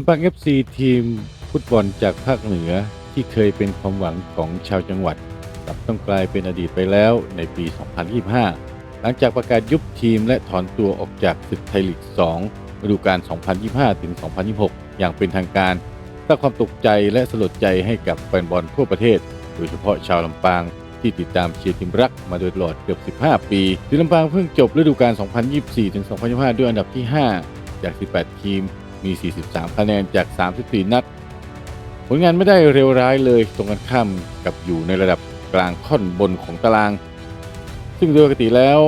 ลำปาง FC ทีมฟุตบอลจากภาคเหนือที่เคยเป็นความหวังของชาวจังหวัดกลับต้องกลายเป็นอดีตไปแล้วในปี 2025 หลังจากประกาศยุบทีมและถอนตัวออกจากศึกไทยลีก 2 ฤดูกาล 2025 ถึง 2026 อย่างเป็นทางการสร้างความตกใจและสลดใจให้กับแฟนบอลทั่วประเทศ โดยเฉพาะชาวลำปางที่ติดตามเชียร์ทีมรักมาโดยตลอดเกือบ 15 ปีทีมลำปางเพิ่งจบฤดูกาล 2024 ถึง 2025 ด้วยอันดับที่ 5 จาก 18 ทีม มี 43 คะแนนจาก 34 นัด ผลงานไม่ได้เร็วร้ายเลยตรงกันข้ามกับอยู่ในระดับกลางค่อนบนของตาราง ซึ่งโดยปกติแล้ว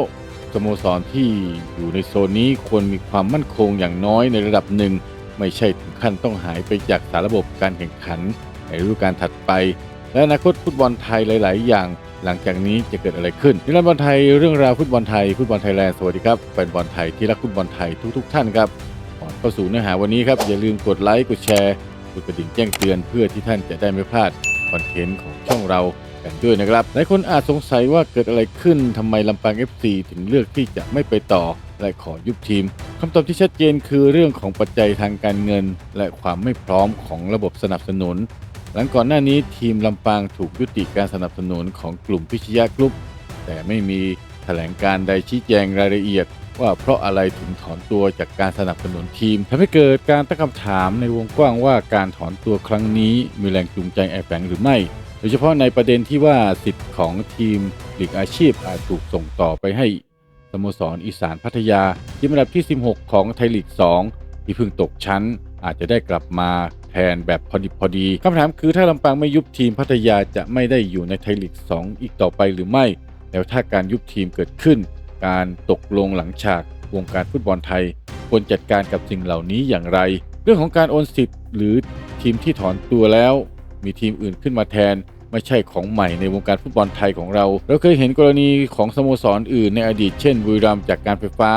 สโมสรที่อยู่ในโซนนี้ควรมีความมั่นคงอย่างน้อยในระดับหนึ่ง ไม่ใช่ถึงขั้นต้องหายไปจากสารระบบการแข่งขัน ในฤดูกาลถัดไป และอนาคตฟุตบอลไทยหลาย ๆ อย่าง หลังจากนี้จะเกิดอะไรขึ้นนิรันดร์บอลไทยเรื่องราวฟุตบอลไทยฟุตบอลไทยแลนด์สวัสดีครับแฟนบอลไทยที่รักฟุตบอลไทยทุก ๆ ท่านครับ เข้าสู่เนื้อหาวันนี้ครับ อย่าลืมกดไลค์กดแชร์กดกระดิ่งแจ้งเตือนเพื่อที่ท่านจะได้ไม่พลาดคอนเทนต์ของช่องเรากันด้วยนะครับหลายคนอาจสงสัยว่าเกิดอะไรขึ้นทำไมลำปาง FC ถึงเลือกที่จะไม่ไปต่อ และขอยุบทีมคำตอบที่ชัดเจนคือเรื่องของปัจจัยทางการเงิน และความไม่พร้อมของระบบสนับสนุน หลังก่อนหน้านี้ทีมลำปางถูกยุติการสนับสนุนของกลุ่มพิชยากรุ๊ปแต่ไม่มีแถลงการใดชี้แจงรายละเอียด ว่าเพราะอะไรถึงถอนตัวจากการสนับสนุนทีมทำให้เกิดการตั้งคำถามในวงกว้างว่าการถอนตัวครั้งนี้มีแรงจูงใจแอบแฝงหรือไม่ โดยเฉพาะในประเด็นที่ว่าสิทธิ์ของทีมลีกอาชีพอาจถูกส่งต่อไปให้สโมสรอีสานพัทยาทีมอันดับที่ 16 ของไทยลีก 2 ที่เพิ่งตกชั้น อาจจะได้กลับมาแทนแบบพอดีพอดีคำถามคือถ้าลำปางไม่ยุบทีมพัทยาจะไม่ได้อยู่ในไทยลีก 2 อีกต่อไปหรือไม่ แล้วถ้าการยุบทีมเกิดขึ้น การตกลงหลังฉากวงการฟุตบอลไทยควรจัดการกับสิ่งเหล่านี้อย่างไร เรื่องของการโอนสิทธิ์หรือทีมที่ถอนตัวแล้ว มีทีมอื่นขึ้นมาแทน ไม่ใช่ของใหม่ในวงการฟุตบอลไทยของเรา เราเคยเห็นกรณีของสโมสรอื่นในอดีตเช่นบุรีรัมย์จากการไฟฟ้า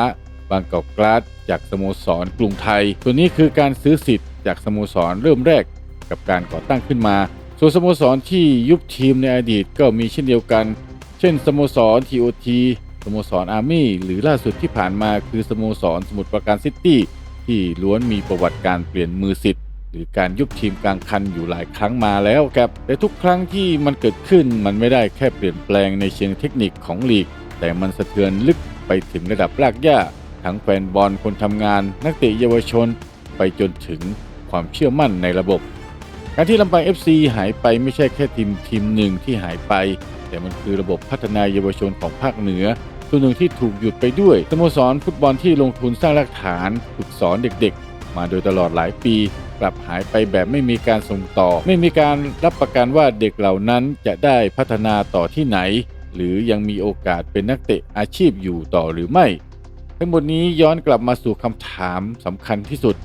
บางกอกกราสจากสโมสรกรุงไทยส่วนนี้คือการซื้อสิทธิ์จากสโมสรเริ่มแรกกับการก่อตั้งขึ้นมา ส่วนสโมสรที่ยุบทีมในอดีตก็มีเช่นเดียวกัน เช่นสโมสร TOT สโมสรอาร์มี่หรือล่าสุดที่ผ่านมาคือสโมสรสมุทรปราการซิตี้ที่ล้วนมีประวัติการเปลี่ยนมือสิทธิ์ หรือการยุบทีมกลางคันอยู่หลายครั้งมาแล้วครับแต่ทุกครั้งที่มันเกิดขึ้นมันไม่ได้แค่เปลี่ยนแปลงในเชิงเทคนิคของลีก แต่มันสะเทือนลึกไปถึงระดับรากหญ้าทั้งแฟนบอลคนทำงาน นักเตะเยาวชน ไปจนถึงความเชื่อมั่นในระบบ การที่ลำปาง FC หายไปไม่ใช่แค่ทีมทีมหนึ่งที่หายไป แต่มันคือระบบพัฒนาเยาวชนของภาคเหนือ ส่วนหนึ่งที่ถูกหยุดไปด้วยสโมสรฟุตบอลที่ลงทุนสร้างรากฐานฝึกสอนเด็กๆ มาโดยตลอดหลายปี กลับหายไปแบบไม่มีการส่งต่อ ไม่มีการรับประกันว่าเด็กเหล่านั้นจะได้พัฒนาต่อที่ไหน หรือยังมีโอกาสเป็นนักเตะอาชีพอยู่ต่อหรือไม่ ทั้งหมดนี้ย้อนกลับมาสู่คำถามสำคัญที่สุด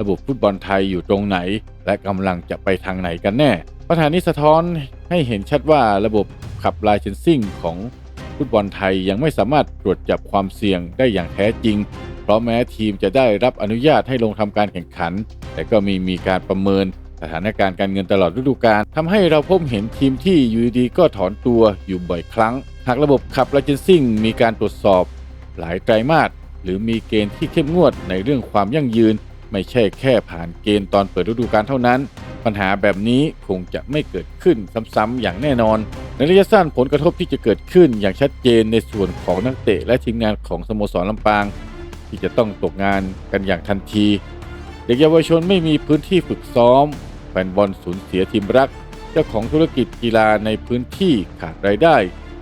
ระบบฟุตบอลไทยอยู่ตรงไหน และกำลังจะไปทางไหนกันแน่ปัญหานี้สะท้อนให้เห็นชัดว่าระบบขับลายเชนซิ่งของ ฟุตบอลไทยยังไม่สามารถตรวจจับความเสี่ยงได้อย่างแท้จริง เพราะแม้ทีมจะได้รับอนุญาตให้ลงทำการแข่งขัน แต่ก็มีมีการประเมินสถานการณ์การเงินตลอดฤดูกาลทำให้เราพบเห็นทีมที่อยู่ดีก็ถอนตัวอยู่บ่อยครั้ง หากระบบขับลายเชนซิ่งมีการตรวจสอบ หลายไตรมาสหรือมีเกณฑ์ที่เข้มงวดในเรื่องความยั่งยืน ไม่ใช่แค่ผ่านเกณฑ์ตอนเปิดฤดูกาลเท่านั้น ปัญหาแบบนี้คงจะไม่เกิดขึ้นซ้ำๆอย่างแน่นอน ในระยะสั้นผลกระทบที่จะเกิดขึ้นอย่างชัดเจนในส่วนของนักเตะและทีมงานของสโมสรลำปาง ที่จะต้องตกงานกันอย่างทันที เด็กเยาวชนไม่มีพื้นที่ฝึกซ้อมแฟนบอลสูญเสียทีมรัก เจ้าของธุรกิจกีฬาในพื้นที่ขาดรายได้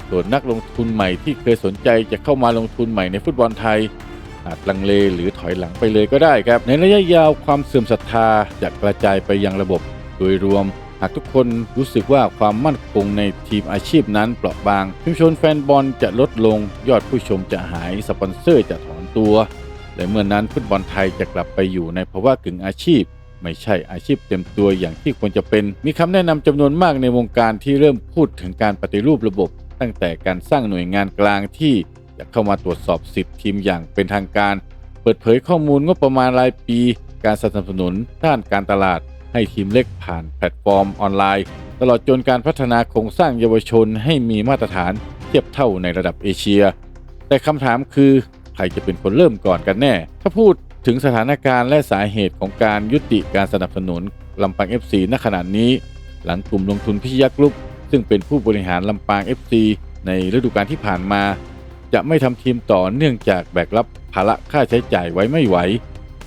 ส่วนนักลงทุนใหม่ที่เคยสนใจจะเข้ามาลงทุนใหม่ในฟุตบอลไทยอาจลังเลหรือถอยหลังไปเลยก็ได้ครับ ในระยะยาวความเสื่อมศรัทธาจะกระจายไปยังระบบ โดยรวมหากทุกคนรู้สึกว่าความมั่นคงในทีมอาชีพนั้นเปราะบางชุมชนแฟนบอลจะลดลง ยอดผู้ชมจะหายสปอนเซอร์จะถอนตัว และเมื่อนนั้นฟุตบอลไทยจะกลับไปอยู่ในภาวะกึ่งอาชีพ ไม่ใช่อาชีพเต็มตัวอย่างที่ควรจะเป็น มีคำแนะนำจำนวนมากในวงการที่เริ่มพูดถึงการปฏิรูประบบ ตั้งแต่การสร้างหน่วยงานกลางที่จะเข้ามาตรวจสอบสิทธิ์ทีมอย่างเป็นทางการ เปิดเผยข้อมูลงบประมาณรายปี การสนับสนุนด้านการตลาด ให้ทีมเล็กผ่านแพลตฟอร์มออนไลน์ ตลอดจนการพัฒนาโครงสร้างเยาวชนให้มีมาตรฐานเทียบเท่าในระดับเอเชีย แต่คำถามคือใครจะเป็นคนเริ่มก่อนกันแน่ ถ้าพูดถึงสถานการณ์และสาเหตุของการยุติการสนับสนุนลำปาง FC ณขณะนี้ หลังกลุ่มลงทุนพิชยากรุ๊ปซึ่งเป็นผู้บริหารลำปาง FC ในฤดูกาลที่ผ่านมา จะไม่ทำทีมต่อเนื่องจากแบกรับภาระค่าใช้จ่ายไว้ไม่ไหว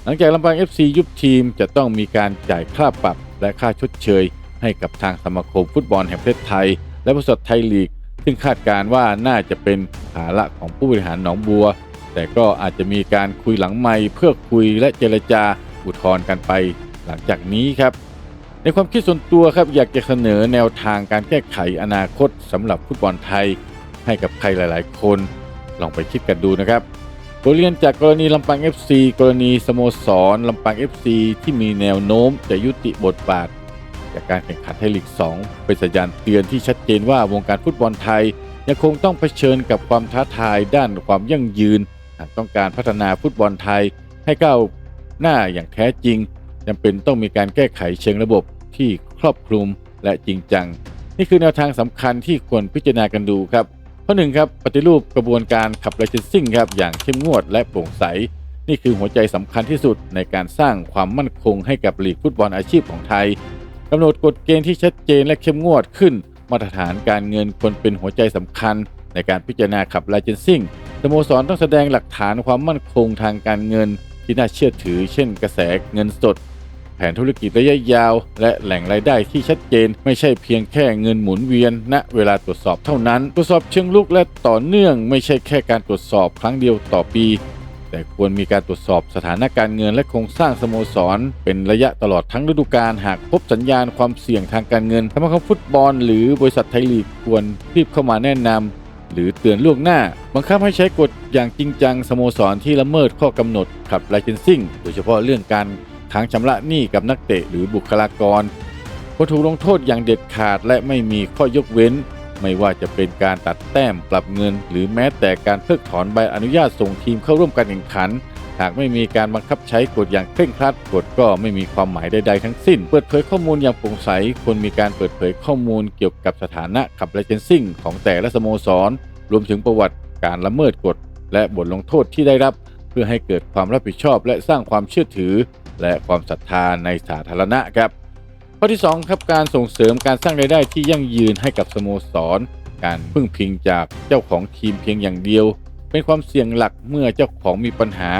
หลังจากลำปาง FC ยุบทีมจะต้องมีการจ่ายค่าปรับและค่าชดเชย ให้กับทางสมาคมฟุตบอลแห่งประเทศไทย และบริษัทไทยลีก ซึ่งคาดการณ์ว่าน่าจะเป็นภาระของผู้บริหารหนองบัว แต่ก็อาจจะมีการคุยหลังไมค์เพื่อคุยและเจรจาอุทธรณ์กันไป หลังจากนี้ครับ ในความคิดส่วนตัวครับอยากจะเสนอแนวทางการแก้ไขอนาคตสำหรับฟุตบอลไทย ให้กับใครหลาย ๆ คน ลองไปคิดกันดูนะครับ ทเรียนจากกรณีลำปาง FC กรณีสโมสรลำปาง FC ที่มีแนวโน้มจะยุติบทบาท จากการแข่งขันไทยลีก 2 เป็นสัญญาณเตือนที่ชัดเจนว่าวงการฟุตบอลไทย ยังคงต้องเผชิญกับความท้าทายด้านความยั่งยืน หากต้องการพัฒนาฟุตบอลไทย ให้ก้าวหน้าอย่างแท้จริงจำเป็นต้องมีการแก้ไขเชิงระบบที่ครอบคลุมและจริงจัง นี่คือแนวทางสำคัญที่ควรพิจารณากันดูครับ ข้อหนึ่งครับปฏิรูปกระบวนการขับไลเซนซิ่งครับอย่างเข้มงวดและโปร่งใส นี่คือหัวใจสำคัญที่สุดในการสร้างความมั่นคงให้กับลีกฟุตบอลอาชีพของไทยกำหนดกฎเกณฑ์ที่ชัดเจนและเข้มงวดขึ้น มาตรฐานการเงินควรเป็นหัวใจสำคัญ ในการพิจารณาขับไลเซนซิ่งสโมสรต้องแสดงหลักฐานความมั่นคงทางการเงินที่น่าเชื่อถือ เช่น กระแสเงินสด แผนธุรกิจระยะยาว และแหล่งรายได้ที่ชัดเจน ไม่ใช่เพียงแค่เงินหมุนเวียน ณเวลาตรวจสอบเท่านั้น ตรวจสอบเชิงลุกและต่อเนื่อง ไม่ใช่แค่การตรวจสอบครั้งเดียวต่อปีแต่ควรมีการตรวจสอบสถานการเงินและโครงสร้างสโมสร เป็นระยะตลอดทั้งฤดูกาลหากพบสัญญาณความเสี่ยงทางการเงินสมาคมฟุตบอล หรือบริษัทไทยลีกควรรีบเข้ามาแนะนำหรือเตือนล่วงหน้า บังคับให้ใช้กฎอย่างจริงจังสโมสรที่ละเมิดข้อกำหนดขับไลเซนซิ่งโดยเฉพาะเรื่องการ ค้างชำระหนี้กับนักเตะหรือบุคลากรควรถูกลงโทษอย่างเด็ดขาดและไม่มีข้อยกเว้น ไม่ว่าจะเป็นการตัดแต้มปรับเงิน หรือแม้แต่การเพิกถอนใบอนุญาตส่งทีมเข้าร่วมการแข่งขัน หากไม่มีการบังคับใช้กฎอย่างเคร่งครัดกฎก็ไม่มีความหมายใดๆทั้งสิ้น เปิดเผยข้อมูลอย่างโปร่งใสควรมีการเปิดเผยข้อมูลเกี่ยวกับสถานะขับไลเซนซิ่งของแต่ละสโมสร รวมถึงประวัติการละเมิดกฎและบทลงโทษที่ได้รับ เพื่อให้เกิดความรับผิดชอบและสร้างความเชื่อถือ และความศรัทธาในสาธารณะครับ ข้อที่2ครับการส่งเสริมการสร้างรายได้ที่ยั่งยืนให้กับสโมสร การพึ่งพิงจากเจ้าของทีมเพียงอย่างเดียว เป็นความเสี่ยงหลักเมื่อเจ้าของมีปัญหา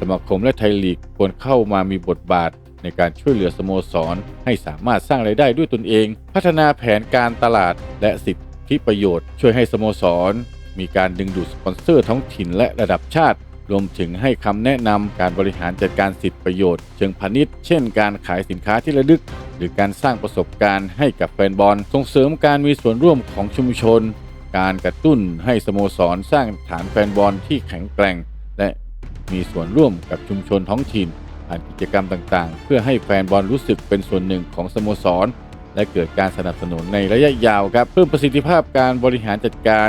สมาคมและไทยลีกควรเข้ามามีบทบาท ในการช่วยเหลือสโมสร ให้สามารถสร้างรายได้ด้วยตนเอง พัฒนาแผนการตลาดและสิทธิประโยชน์ ช่วยให้สโมสร มีการดึงดูดสปอนเซอร์ท้องถิ่นและระดับชาติ รวมถึงให้คำแนะนำการบริหารจัดการสิทธิประโยชน์ เชิงพาณิชย์ เช่นการขายสินค้าที่ระลึก หรือการสร้างประสบการณ์ให้กับแฟนบอล ส่งเสริมการมีส่วนร่วมของชุมชน การกระตุ้นให้สโมสรสร้างฐานแฟนบอลที่แข็งแกร่ง และมีส่วนร่วมกับชุมชนท้องถิ่นผ่านกิจกรรมต่างๆ เพื่อให้แฟนบอลรู้สึกเป็นส่วนหนึ่งของสโมสร และเกิดการสนับสนุนในระยะยาวครับ เพิ่มประสิทธิภาพการบริหารจัดการ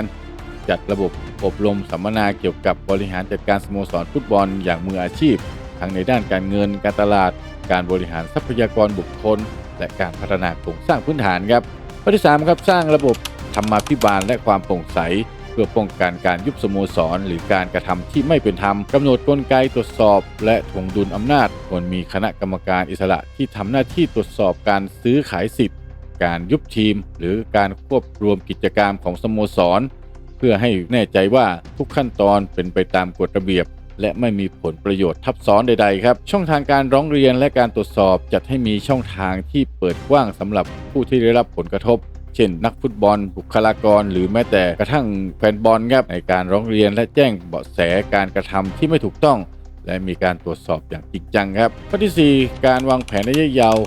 จัดระบบ อบรมสัมมนาเกี่ยวกับบริหารจัดการสโมสรฟุตบอลอย่างมืออาชีพ ทั้งในด้านการเงินการตลาด การบริหารทรัพยากรบุคคล และการพัฒนาโครงสร้างพื้นฐานครับข้อที่3ครับสร้างระบบธรรมาภิบาลและความโปร่งใส เพื่อป้องกันการยุบสโมสร หรือการกระทำที่ไม่เป็นธรรมกำหนดกลไกตรวจสอบ และถ่วงดุลอำนาจควรมีคณะกรรมการอิสระที่ทำหน้าที่ตรวจสอบการซื้อขายสิทธิ์ การยุบทีม หรือการควบรวมกิจกรรมของสโมสร เพื่อให้แน่ใจว่าทุกขั้นตอนเป็นไปตามกฎระเบียบ และไม่มีผลประโยชน์ทับซ้อนใด ๆ ครับ ช่องทางการร้องเรียนและการตรวจสอบจัดให้มีช่องทางที่เปิดกว้างสำหรับผู้ที่ได้รับผลกระทบเช่นนักฟุตบอล บุคลากร หรือแม้แต่กระทั่งแฟนบอลครับในการร้องเรียนและแจ้งเบาะแสการกระทำที่ไม่ถูกต้อง และมีการตรวจสอบอย่างจริงจังครับข้อที่ 4 การวางแผนระยะยาว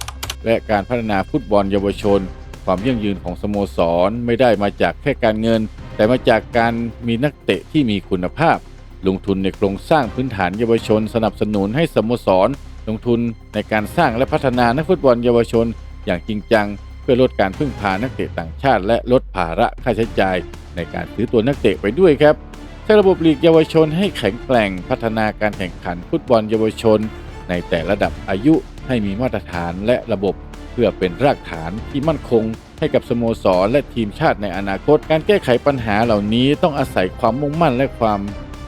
และการพัฒนาฟุตบอลเยาวชน ความยั่งยืนของสโมสร ไม่ได้มาจากแค่การเงิน แต่มาจากการมีนักเตะที่มีคุณภาพ ลงทุนในโครงสร้างพื้นฐานเยาวชน สนับสนุนให้สโมสร ลงทุนในการสร้างและพัฒนานักฟุตบอลเยาวชน อย่างจริงจัง เพื่อลดการพึ่งพานักเตะต่างชาติ และลดภาระค่าใช้จ่าย ในการซื้อตัวนักเตะไปด้วยครับใช้ระบบลีกเยาวชนให้แข็งแกร่งพัฒนาการแข่งขันฟุตบอลเยาวชน ในแต่ระดับอายุให้มีมาตรฐานและระบบ เพื่อเป็นรากฐานที่มั่นคงให้กับสโมสรและทีมชาติในอนาคต การแก้ไขปัญหาเหล่านี้ต้องอาศัยความมุ่งมั่นและความ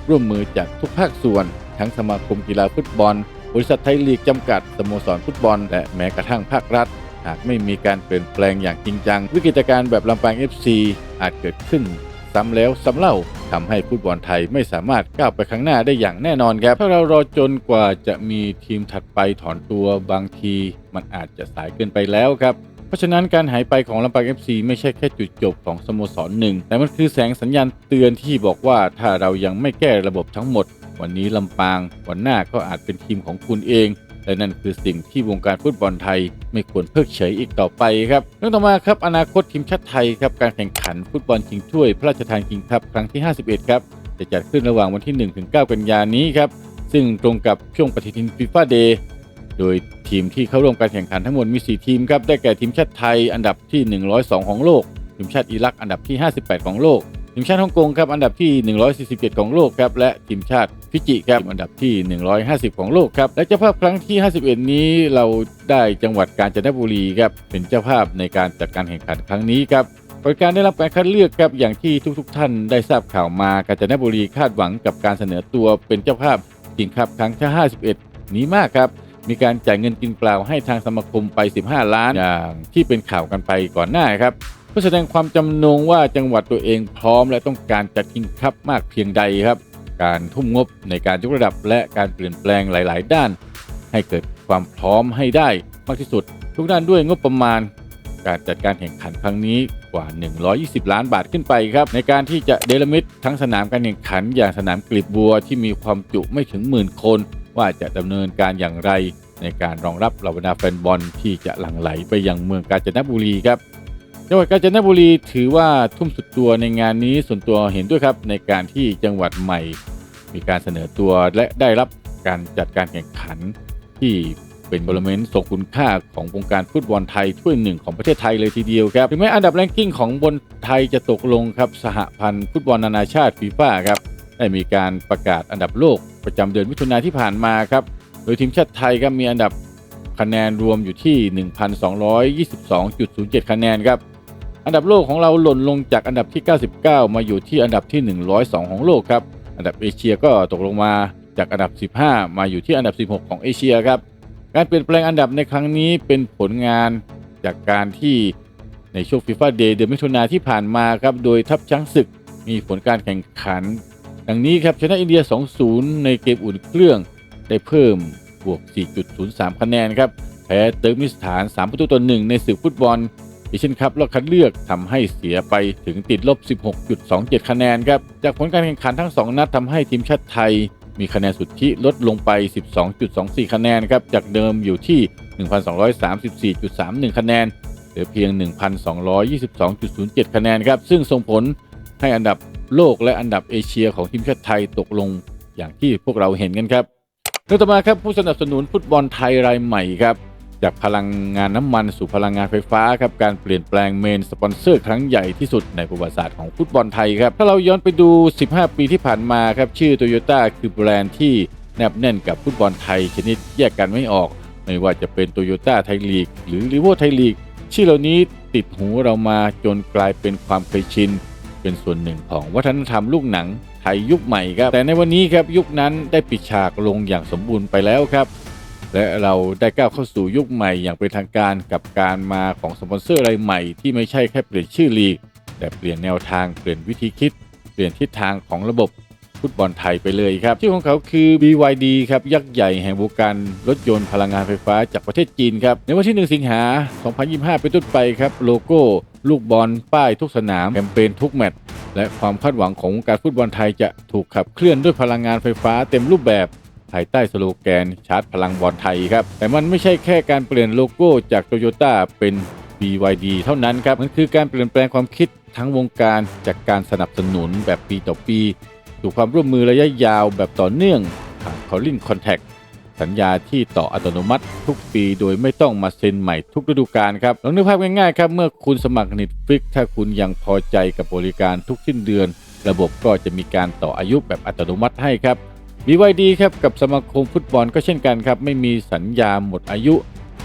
ร่วมมือจากทุกภาคส่วน ทั้งสมาคมกีฬาฟุตบอล บริษัทไทยลีกจำกัด สโมสรฟุตบอล และแม้กระทั่งภาครัฐ หากไม่มีการเปลี่ยนแปลงอย่างจริงจัง วิกฤตการณ์แบบลำปาง FC อาจเกิดขึ้น ซ้ำแล้วซ้ำเล่าทำให้ฟุตบอลไทยไม่สามารถก้าวไปข้างหน้าได้อย่างแน่นอนครับ ถ้าเรารอจนกว่าจะมีทีมถัดไปถอนตัวบางที มันอาจจะสายเกินไปแล้วครับเพราะฉะนั้นการหายไปของลำปาง FC ไม่ใช่แค่จุดจบของสโมสรหนึ่ง แต่มันคือแสงสัญญาณเตือนที่บอกว่าถ้าเรายังไม่แก้ระบบทั้งหมด วันนี้ลำปางวันหน้าก็อาจเป็นทีมของคุณเอง และนั่นคือสิ่งที่วงการฟุตบอลไทยไม่ควรเพิกเฉยอีกต่อไปครับเรื่องต่อมาครับอนาคตทีมชาติไทยครับการแข่งขันฟุตบอลชิงถ้วยพระราชทานคิงส์คัพครั้งที่ 51 ครับจะจัดขึ้นระหว่างวันที่ 1-9 กันยานนี้ครับซึ่งตรงกับช่วงปฏิทินฟีฟ่าเดย์โดยทีมที่เข้าร่วมการแข่งขันทั้งหมดมี 4 ทีมครับได้แก่ทีมชาติไทยอันดับที่ 102 ของโลก ทีมชาติอิรักอันดับที่ 58 ของโลก ทีมชาติฮ่องกงครับอันดับที่ 147 ของโลกครับและทีมชาติ ฟิจิครับอันดับที่ 150 ของโลกครับ และเจ้าภาพครั้งที่ 51 นี้เราได้จังหวัดกาญจนบุรีครับเป็นเจ้าภาพในการจัดการแข่งขันครั้งนี้ครับโดยการได้รับการคัดเลือกครับอย่างที่ทุก ๆ ท่านได้ทราบข่าวมากาญจนบุรีคาดหวังกับการเสนอตัวเป็นเจ้าภาพจริงครับครั้งที่ 51 นี้มากครับมีการจ่ายเงินกินเปล่าให้ทางสมาคมไป 15 ล้านอย่างที่เป็นข่าวกันไปก่อนหน้าครับเพื่อแสดงความจำนงว่าจังหวัดตัวเองพร้อมและต้องการจัดกินครับมากเพียงใดครับ การทุ่มงบในการยกระดับและการเปลี่ยนแปลงหลาย ๆ ด้าน ให้เกิดความพร้อมให้ได้มากที่สุด ทุกด้านด้วยงบประมาณ การจัดการแข่งขันครั้งนี้กว่า 120 ล้านบาทขึ้นไปครับ ในการที่จะเดลมิดทั้งสนามการแข่งขัน อย่างสนามกลีบบัวที่มีความจุไม่ถึงหมื่นคน ว่าจะดำเนินการอย่างไร ในการรองรับเหล่าบรรดาแฟนบอลที่จะหลั่งไหลไปยังเมืองกาญจนบุรีครับ จังหวัดกาญจนบุรีถือว่าทุ่มสุดตัวในงานนี้ส่วนตัวเห็นด้วยครับ ในการที่จังหวัดใหม่ มีการเสนอตัวและได้รับการจัดการแข่งขัน ที่เป็นบริเวณทรงคุณค่าของวงการฟุตบอลไทยถ้วยหนึ่งของประเทศไทยเลยทีเดียวครับถึงแม้อันดับแรงกิ้งของบอลไทยจะตกลงครับสหพันธ์ฟุตบอลนานาชาติฟีฟ่าครับได้มีการประกาศอันดับโลกประจำเดือนมิถุนายนที่ผ่านมาครับโดยทีมชาติไทยก็มีอันดับคะแนนรวมอยู่ที่ 1,222.07 คะแนนครับ อันดับโลกของเราหล่นลงจากอันดับที่ 99 มาอยู่ที่อันดับที่ 102 ของโลกครับ อันดับเอเชียก็ตกลงมาจากอันดับ 15 มาอยู่ที่อันดับ 16 ของเอเชียครับ การเปลี่ยนแปลงอันดับในครั้งนี้เป็นผลงานจากการที่ในช่วงฟีฟ่าเดย์เดือนมิถุนายนที่ผ่านมาครับ โดยทัพช้างศึกมีผลการแข่งขัน ดังนี้ครับชนะอินเดีย 2-0 ในเกมอุ่นเครื่องได้เพิ่มบวก 4.03 คะแนนครับ แพ้เติร์กมิสถาน 3 ประตูต่อ 1 ในศึกฟุตบอล เอเชียนคัพรอบคัดเลือกทำให้เสียไปถึงติดลบ 16.27 คะแนนครับ จากผลการแข่งขันทั้ง 2 นัดทำให้ทีมชาติไทย มีคะแนนสุทธิลดลงไป 12.24 คะแนนครับจากเดิมอยู่ที่ 1,234.31 คะแนนเหลือเพียง 1,222.07 คะแนนครับซึ่งส่งผลให้อันดับโลกและอันดับเอเชียของทีมชาติไทยตกลงอย่างที่พวกเราเห็นกันครับเรื่องต่อมาครับผู้สนับสนุนฟุตบอลไทยรายใหม่ครับ จากพลังงานน้ำมันสู่พลังงานไฟฟ้าครับการเปลี่ยนแปลงเมนสปอนเซอร์ครั้งใหญ่ที่สุดในประวัติศาสตร์ของฟุตบอลไทยครับถ้าเราย้อนไปดู 15 ปีที่ผ่านมาครับชื่อโตโยต้าคือแบรนด์ที่แนบแน่นกับฟุตบอลไทยชนิดแยกกันไม่ออก ไม่ว่าจะเป็นโตโยต้าไทยลีกหรือลิเวอร์ไทยลีกชื่อเหล่านี้ติดหูเรามาจนกลายเป็นความเคยชินเป็นส่วนหนึ่งของวัฒนธรรมลูกหนังไทยยุคใหม่ครับ แต่ในวันนี้ครับยุคนั้นได้ปิดฉากลงอย่างสมบูรณ์ไปแล้วครับ และเราได้ก้าวเข้าสู่ยุคใหม่อย่างเป็นทางการกับการมาของสปอนเซอร์รายใหม่ที่ไม่ใช่แค่เปลี่ยนชื่อลีก แต่เปลี่ยนแนวทางเปลี่ยนวิธีคิด เปลี่ยนทิศทางของระบบฟุตบอลไทยไปเลยครับ ชื่อของเขาคือ BYD ครับยักษ์ใหญ่แห่งวงการรถยนต์พลังงานไฟฟ้าจากประเทศจีนครับ ในวันที่ 1 สิงหา 2025 เป็นต้นไปครับ โลโก้ ลูกบอลป้ายทุกสนามแคมเปญทุกแมตช์และความคาดหวังของวงการฟุตบอลไทยจะถูกขับเคลื่อนด้วยพลังงานไฟฟ้าเต็มรูปแบบ ภายใต้สโลแกนชาร์จพลังบอลไทยครับ แต่มันไม่ใช่แค่การเปลี่ยนโลโก้จากโตโยต้าเป็น BYD เท่านั้นครับ มันคือการเปลี่ยนแปลงความคิดทั้งวงการจากการสนับสนุนแบบปีต่อปีสู่ความร่วมมือระยะยาวแบบต่อเนื่องผ่าน Calling Contact สัญญาที่ต่ออัตโนมัติทุกปีโดยไม่ต้องมาเซ็นใหม่ทุกฤดูกาลครับลองนึกภาพง่ายๆครับ เมื่อคุณสมัคร Netflix ถ้าคุณยังพอใจกับบริการทุกสิ้นเดือน ระบบก็จะมีการต่ออายุแบบอัตโนมัติให้ครับ BYD ครับกับสมาคมฟุตบอลก็เช่นกันครับ ไม่มีสัญญาหมดอายุ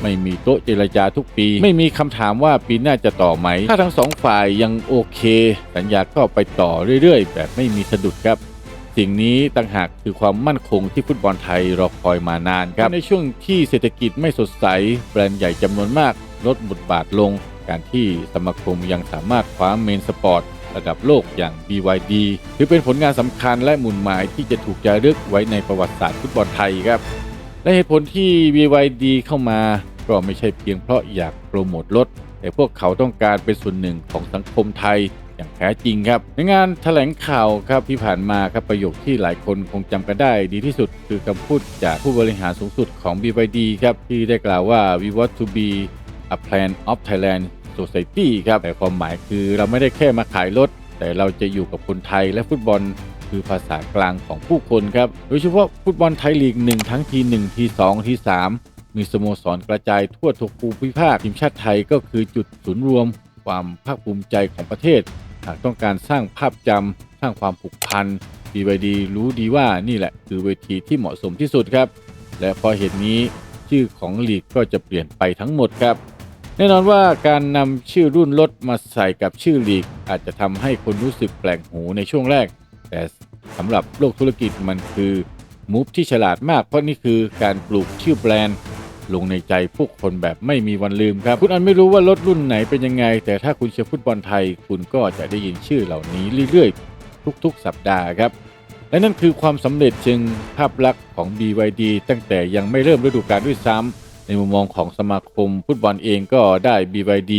ไม่มีโต๊ะเจรจาทุกปี ไม่มีคำถามว่าปีหน้าจะต่อไหม ถ้าทั้งสองฝ่ายยังโอเค สัญญาก็ไปต่อเรื่อยๆ แบบไม่มีสะดุดครับ สิ่งนี้ต่างหากคือความมั่นคงที่ฟุตบอลไทยรอคอยมานานครับในช่วงที่เศรษฐกิจไม่สดใสแบรนด์ใหญ่จำนวนมากลดบทบาทลง การที่สมาคมยังสามารถคว้าเมนสปอร์ต ระดับโลกอย่าง BYD ถือเป็นผลงานสำคัญและหมุนหมายที่จะถูกจารึกไว้ในประวัติศาสตร์ฟุตบอลไทยครับ และเหตุผลที่ BYD เข้ามาก็ไม่ใช่เพียงเพราะอยากโปรโมทรถ แต่พวกเขาต้องการเป็นส่วนหนึ่งของสังคมไทยอย่างแท้จริงครับ ในงานแถลงข่าวครับที่ผ่านมาครับประโยคที่หลายคนคงจำกันได้ดีที่สุด คือคำพูดจากผู้บริหารสูงสุดของ BYD ครับที่ได้กล่าวว่า we want to be a plan of Thailand society ครับแต่ความหมายคือเราไม่ได้แค่มาขายรถ แต่เราจะอยู่กับคนไทยและฟุตบอลคือภาษากลางของผู้คนครับ โดยเฉพาะฟุตบอลไทยลีก 1 ทั้งที1ที2ที3 มีสโมสรกระจายทั่วทุกภูมิภาคทีมชาติไทยก็คือจุดศูนย์รวม ความภาคภูมิใจของประเทศ หากต้องการสร้างภาพจำสร้างความผูกพัน BYD รู้ดีว่านี่แหละคือเวทีที่เหมาะสมที่สุดครับ และเพราะเหตุนี้ชื่อของลีกก็จะเปลี่ยนไปทั้งหมดครับ แน่นอนว่าการนำชื่อรุ่นรถมาใส่กับชื่อลีก อาจจะทำให้คนรู้สึกแปลกหูในช่วงแรก แต่สำหรับโลกธุรกิจมันคือมูฟที่ฉลาดมากเพราะนี่คือการปลูกชื่อแบรนด์ ลงในใจผู้คนแบบไม่มีวันลืมครับ คุณอันไม่รู้ว่ารถรุ่นไหนเป็นยังไง แต่ถ้าคุณเชียร์ฟุตบอลไทย คุณก็จะได้ยินชื่อเหล่านี้เรื่อยๆ ทุกๆ สัปดาห์ครับ และนั่นคือความสำเร็จจึงภาพลักษณ์ของ BYD ตั้งแต่ยังไม่เริ่มฤดูกาลด้วยซ้ำ ในมุมมองของสมาคมฟุตบอลเองก็ได้ BYD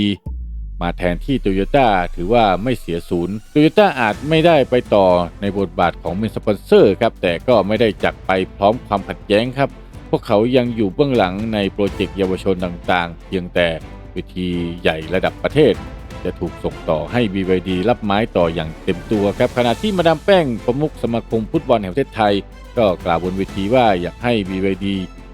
มาแทนที่โตโยต้าถือว่าไม่เสียศูนย์โตโยต้าอาจไม่ได้ไปต่อในบทบาทของเป็นสปอนเซอร์ครับ แต่ก็ไม่ได้จักไปพร้อมความขัดแย้งครับ พวกเขายังอยู่เบื้องหลังในโปรเจกต์เยาวชนต่างๆ เพียงแต่เวทีใหญ่ระดับประเทศ จะถูกส่งต่อให้ BYD รับไม้ต่ออย่างเต็มตัวครับ ขณะที่มาดามแป้งประมุขสมาคมฟุตบอลแห่งประเทศไทย ก็กล่าวบนเวทีว่าอยากให้ BYD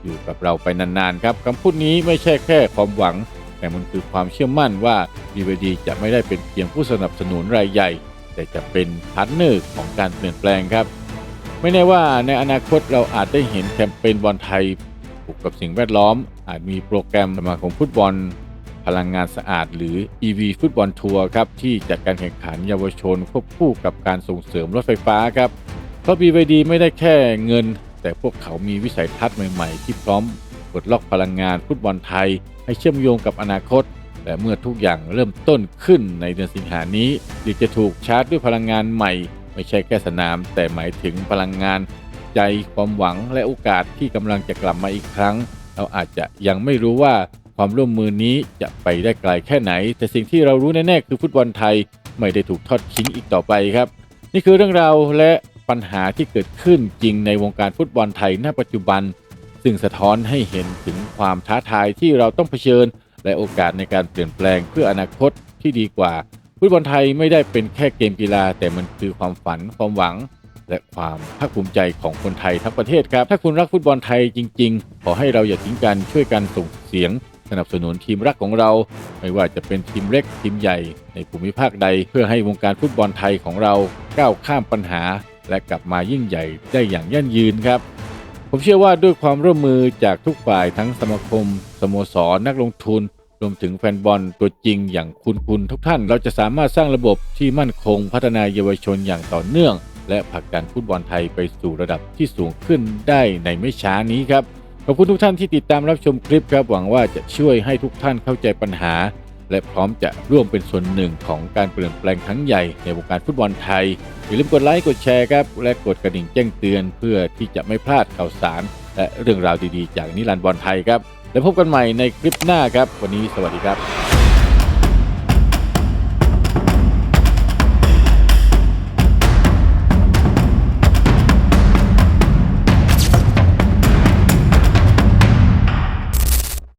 อยู่กับเราไปนานๆครับคำพูดนี้ไม่ใช่แค่ความหวัง แต่มันคือความเชื่อมั่นว่า BYD จะไม่ได้เป็นเพียงผู้สนับสนุนรายใหญ่ แต่จะเป็นพาร์ทเนอร์ของการเปลี่ยนแปลงครับ ไม่แน่ว่าในอนาคตเราอาจได้เห็นแคมเปญบอลไทยผูกกับสิ่งแวดล้อม อาจมีโปรแกรมสมาคมฟุตบอล พลังงานสะอาด หรือ EV ฟุตบอลทัวร์ครับที่จัดการแข่งขันเยาวชนควบคู่กับการส่งเสริมรถไฟฟ้าครับเพราะ BYD ไม่ได้แค่เงิน แต่พวกเขามีวิสัยทัศน์ใหม่ๆ ที่พร้อมปลดล็อกพลังงานฟุตบอลไทย ให้เชื่อมโยงกับอนาคตและเมื่อทุกอย่างเริ่มต้นขึ้นในเดือนสิงหานี้ลีกจะถูกชาร์จด้วยพลังงานใหม่ ไม่ใช่แค่สนาม แต่หมายถึงพลังงาน ใจความหวังและโอกาสที่กำลังจะกลับมาอีกครั้ง เราอาจจะยังไม่รู้ว่าความร่วมมือนี้จะไปได้ไกลแค่ไหน แต่สิ่งที่เรารู้แน่ๆคือฟุตบอลไทยไม่ได้ถูกทอดทิ้งอีกต่อไปครับ นี่คือเรื่องราวและ ปัญหาที่เกิดขึ้นจริงในวงการฟุตบอลไทยณปัจจุบัน ซึ่งสะท้อนให้เห็นถึงความท้าทายที่เราต้องเผชิญ และโอกาสในการเปลี่ยนแปลงเพื่ออนาคตที่ดีกว่า ฟุตบอลไทยไม่ได้เป็นแค่เกมกีฬา แต่มันคือความฝันความหวัง และความภาคภูมิใจของคนไทยทั้งประเทศครับถ้าคุณรักฟุตบอลไทยจริง ๆ ขอให้เราอย่าทิ้งกันช่วยกันส่งเสียงสนับสนุนทีมรักของเรา ไม่ว่าจะเป็นทีมเล็กทีมใหญ่ในภูมิภาคใด เพื่อให้วงการฟุตบอลไทยของเราก้าวข้ามปัญหา และกลับมายิ่งใหญ่ได้อย่างยั่งยืนครับ ผมเชื่อว่าด้วยความร่วมมือจากทุกฝ่ายทั้งสมาคม สโมสรนักลงทุน รวมถึงแฟนบอลตัวจริงอย่างคุณคุณทุกท่าน เราจะสามารถสร้างระบบที่มั่นคงพัฒนาเยาวชนอย่างต่อเนื่อง และผลักดันฟุตบอลไทยไปสู่ระดับที่สูงขึ้นได้ในไม่ช้านี้ครับขอบคุณทุกท่านที่ติดตามรับชมคลิปครับหวังว่าจะช่วยให้ทุกท่านเข้าใจปัญหา และพร้อมจะร่วมเป็นส่วนหนึ่งของการเปลี่ยนแปลงครั้งใหญ่ในวงการฟุตบอลไทย อย่าลืมกดไลค์กดแชร์ครับ และกดกระดิ่งแจ้งเตือนเพื่อที่จะไม่พลาดข่าวสาร และเรื่องราวดีๆ จากนิรันดร์บอลไทยครับ แล้วพบกันใหม่ในคลิปหน้าครับ วันนี้สวัสดีครับ